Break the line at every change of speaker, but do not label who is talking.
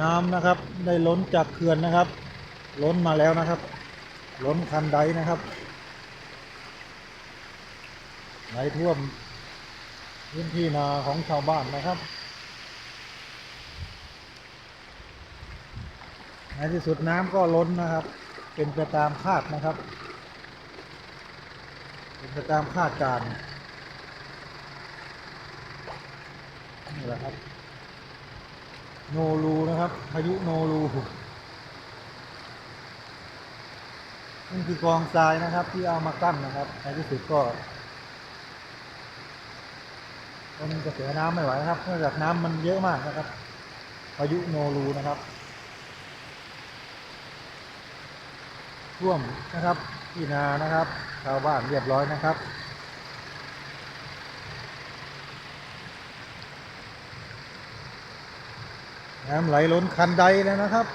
น้ำนะครับ ได้ล้นจากเขื่อนนะครับ ล้นมาแล้วนะครับ ล้นคันใดนะครับไหลท่วมพื้นที่นาของชาวบ้านนะครับในที่สุดน้ำก็ล้นนะครับ เป็นไปตามคาดนะครับ เป็นไปตามคาดการนี่แหละครับ โนรูนะครับพายุโนรูนี่คือกองทรายนะครับ ที่เอามากั้นนะครับในที่สุดก็มันกระแสน้ำไม่ไหวนะครับเนื่องจากน้ำมันเยอะมากนะครับพายุโนรูนะครับท่วมนะครับที่นานะครับชาวบ้านเรียบร้อยนะครับ น้ำไหลล้นคันใดแล้วนะครับ